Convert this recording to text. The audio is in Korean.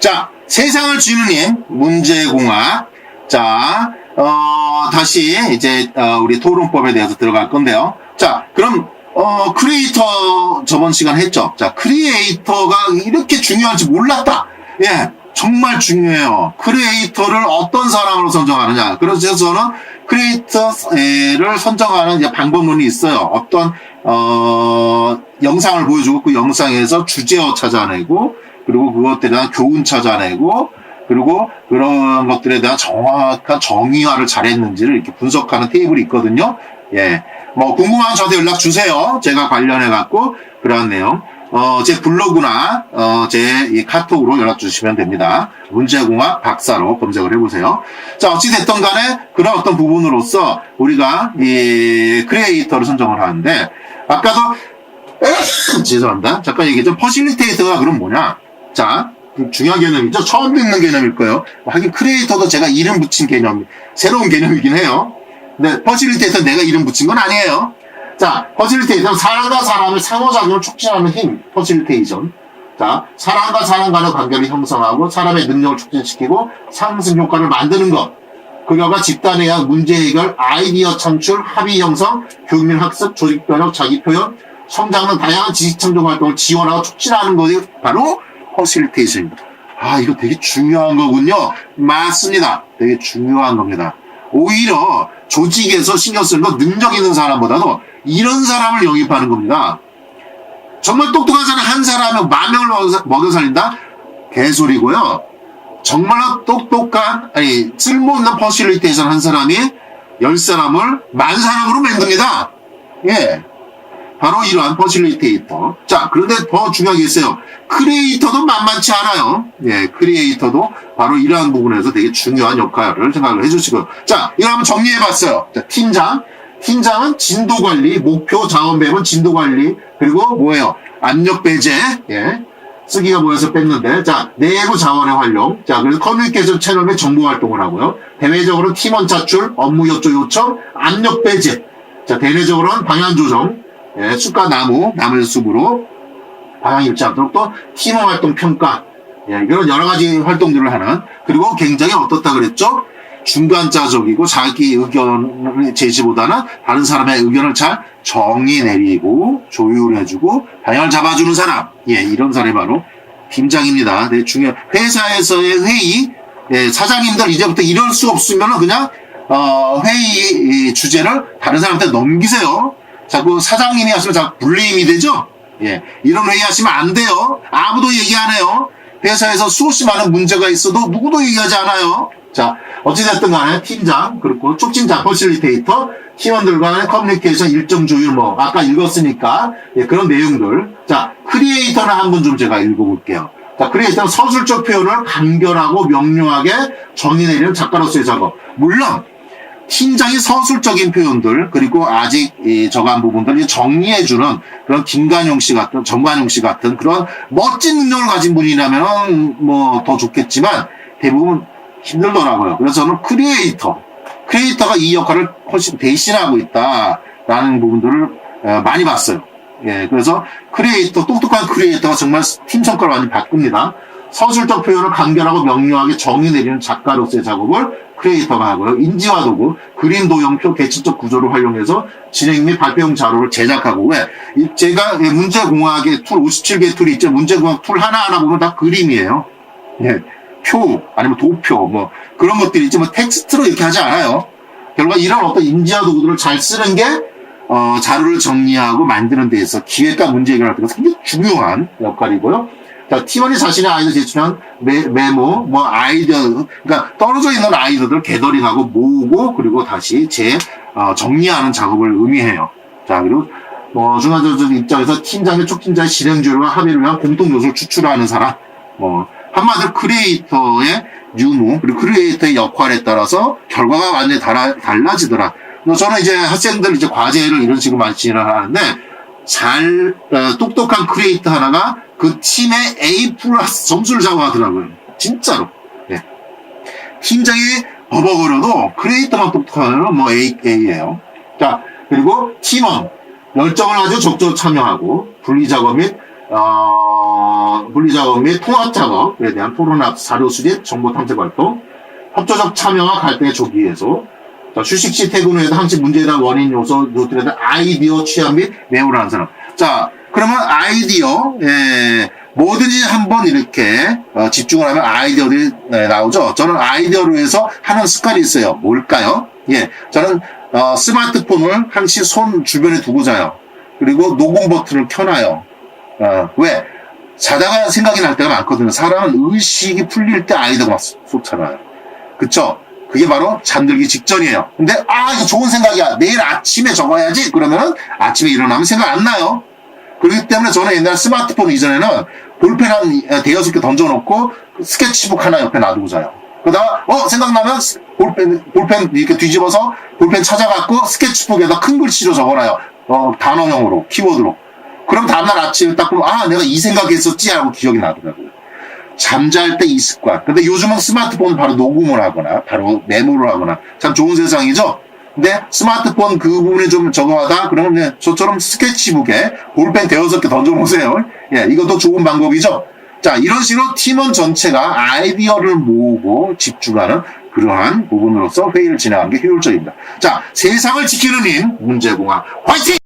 자, 세상을 힘, 문제공학. 자, 어, 다시 이제, 어, 우리 토론법에 대해서 들어갈 건데요. 자, 그럼, 어, 크리에이터 저번 시간 했죠. 자, 크리에이터가 이렇게 중요한지 몰랐다. 예, 정말 중요해요. 크리에이터를 어떤 사람으로 선정하느냐. 그래서 저는 크리에이터를 선정하는 방법론이 있어요. 어떤, 어, 영상을 보여주고 그 영상에서 주제어 찾아내고, 그리고 그것들에 대한 교훈 찾아내고, 그리고 그런 것들에 대한 정확한 정의화를 잘했는지를 이렇게 분석하는 테이블이 있거든요. 예. 뭐, 궁금하면 저한테 연락 주세요. 제가 관련해 갖고, 그러한 내용. 어, 제 블로그나, 어, 제이 카톡으로 연락 주시면 됩니다. 문제공학 박사로 검색을 해보세요. 자, 어찌됐든 간에 그런 어떤 부분으로서 우리가 이 크리에이터를 선정을 하는데, 아까도, 죄송합니다. 잠깐 얘기했죠. 퍼실리테이터가 그럼 뭐냐? 자, 그 중요한 개념이죠. 처음 듣는 개념일 거예요. 하긴 크리에이터도 제가 이름 붙인 개념, 새로운 개념이긴 해요. 근데 퍼실리테이터 내가 이름 붙인 건 아니에요. 자, 퍼실리테이터는 사람과 사람의 상호작용을 촉진하는 힘, 퍼실리테이션. 자, 사람과 사람 간의 관계를 형성하고 사람의 능력을 촉진시키고 상승 효과를 만드는 것. 그 결과 집단에 의한 문제 해결, 아이디어 창출, 합의 형성, 교육 및 학습, 조직 변혁, 자기 표현, 성장 등 다양한 지식 창조 활동을 지원하고 촉진하는 것이 바로 퍼실리테이션입니다. 아, 이거 되게 중요한 거군요. 맞습니다. 되게 중요한 겁니다. 오히려 조직에서 신경 쓰는 건 능력 있는 사람보다도 이런 사람을 영입하는 겁니다. 정말 똑똑한 사람 한 사람은 만 명을 먹여 살린다? 개소리고요. 정말로 똑똑한, 아니, 쓸모없는 퍼실리테이션 한 사람이 열 사람을 만 사람으로 만듭니다. 예. 바로 이러한 퍼실리테이터. 자, 그런데 더 중요한 게 있어요. 크리에이터도 만만치 않아요. 예, 크리에이터도 바로 이러한 부분에서 되게 중요한 역할을 생각을 해주시고요. 자, 이거 한번 정리해봤어요. 자, 팀장. 팀장은 진도 관리, 목표 자원 배분, 진도 관리, 그리고 뭐예요? 압력 배제, 예. 쓰기가 모여서 뺐는데, 자, 내부 자원의 활용. 자, 그래서 커뮤니케이션 채널 및 정보 활동을 하고요. 대외적으로 팀원 차출, 업무 협조 요청, 압력 배제. 자, 대내적으로는 방향 조정, 예, 숲과 나무, 나무 숲으로 방향 잃지 않도록 또 팀원 활동 평가, 예, 이런 여러 가지 활동들을 하는, 그리고 굉장히 어떻다 그랬죠? 중간자적이고 자기 의견 제시보다는 다른 사람의 의견을 잘 정의 내리고 조율해주고 방향을 잡아주는 사람, 예, 이런 사람이 바로 팀장입니다. 네, 중요 회사에서의 회의, 예, 사장님들 이제부터 이럴 수 없으면 그냥 어, 회의 주제를 다른 사람한테 넘기세요. 자꾸 사장님이 하시면 자꾸 불리임이 되죠? 예. 이런 회의 하시면 안 돼요. 아무도 얘기 안 해요. 회사에서 수없이 많은 문제가 있어도 누구도 얘기하지 않아요. 자, 어찌됐든 간에 팀장, 그리고 촉진자, 퍼실리테이터, 팀원들 간의 커뮤니케이션 일정 조율, 뭐, 아까 읽었으니까, 예, 그런 내용들. 자, 크리에이터는 한분좀 제가 읽어볼게요. 자, 크리에이터는 서술적 표현을 간결하고 명료하게 정의 내리는 작가로서의 작업. 물론, 팀장이 서술적인 표현들 그리고 아직 이 저간 부분들을 정리해주는 그런 김관용 씨 같은 정관용 씨 같은 그런 멋진 능력을 가진 분이라면 뭐 더 좋겠지만 대부분 힘들더라고요. 그래서 저는 크리에이터, 크리에이터가 이 역할을 훨씬 대신하고 있다라는 부분들을 어, 많이 봤어요. 예, 그래서 크리에이터, 똑똑한 크리에이터가 정말 팀 성과를 많이 바꿉니다. 서술적 표현을 간결하고 명료하게 정의 내리는 작가로서의 작업을 크리에이터가 하고요. 인지화 도구, 그림 도형표, 개체적 구조를 활용해서 진행 및 발표용 자료를 제작하고 왜? 이 제가 문제공학의 툴 57개 툴이 있죠. 문제공학 툴 하나하나 보면 다 그림이에요. 예. 표 아니면 도표 뭐 그런 것들이 있지 뭐 텍스트로 이렇게 하지 않아요. 결과 이런 어떤 인지화 도구들을 잘 쓰는 게 어, 자료를 정리하고 만드는 데 있어 기획과 문제 해결할 때가 굉장히 중요한 역할이고요. 자, 팀원이 자신의 아이디어 제출한 메, 메모, 뭐 아이디어, 그러니까 떨어져 있는 아이디어들을 개더링하고 모으고 그리고 다시 재 어, 정리하는 작업을 의미해요. 자, 그리고 뭐 중간적 입장에서 팀장의 촉진자의 실행주의와 합의를 위한 공동 요소를 추출하는 사람, 뭐 한마디로 크리에이터의 유무 그리고 크리에이터의 역할에 따라서 결과가 완전히 달라, 달라지더라. 저는 이제 학생들 이제 과제를 이런 식으로 많이 진행하는데 잘 어, 똑똑한 크리에이터 하나가 그 팀의 A 플러스 점수를 잡아가더라고요. 진짜로. 네. 팀장이 버벅거려도 크리에이터만 똑똑하면 뭐 A, A예요. 자, 그리고 팀원. 열정을 아주 적극적으로 참여하고 분리 작업 및 어, 분리 작업 및 통합 작업에 대한 토론학 자료 수집, 정보 탐색 활동, 협조적 참여와 갈등의 조기 해소, 자, 휴식 시 퇴근 후에도 항시 문제에 대한 원인 요소, 요들에 대한 아이디어 취합 및 하는 사람. 자, 그러면 아이디어, 예, 뭐든지 한번 이렇게 어, 집중을 하면 아이디어들이 네, 나오죠. 저는 아이디어로 해서 하는 습관이 있어요. 뭘까요? 예, 저는 어, 스마트폰을 항시 손 주변에 두고 자요. 그리고 녹음 버튼을 켜놔요. 어, 왜? 자다가 생각이 날 때가 많거든요. 사람은 의식이 풀릴 때 아이디어가 막 쏟- 쏟아나요. 그쵸? 그게 바로 잠들기 직전이에요. 근데, 아, 이거 좋은 생각이야. 내일 아침에 적어야지. 그러면은 아침에 일어나면 생각 안 나요. 그렇기 때문에 저는 옛날 스마트폰 이전에는 볼펜 한 대여섯 개 던져놓고 스케치북 하나 옆에 놔두고 자요. 그러다가, 어, 생각나면 스- 볼펜, 볼펜 이렇게 뒤집어서 볼펜 찾아갖고 스케치북에다 큰 글씨로 적어놔요. 어, 단어형으로, 키워드로. 그럼 다음날 아침에 딱 보면, 아, 내가 이 생각했었지? 하고 기억이 나더라고요. 잠잘 때 이 습관. 근데 요즘은 스마트폰 바로 녹음을 하거나, 바로 메모를 하거나, 참 좋은 세상이죠? 근데 스마트폰 그 부분에 좀 적응하다? 그러면 그냥 저처럼 스케치북에 볼펜 대여섯 개 던져보세요. 예, 이것도 좋은 방법이죠? 자, 이런 식으로 팀원 전체가 아이디어를 모으고 집중하는 그러한 부분으로서 회의를 진행하는 게 효율적입니다. 자, 세상을 지키는 힘, 문제공학, 화이팅!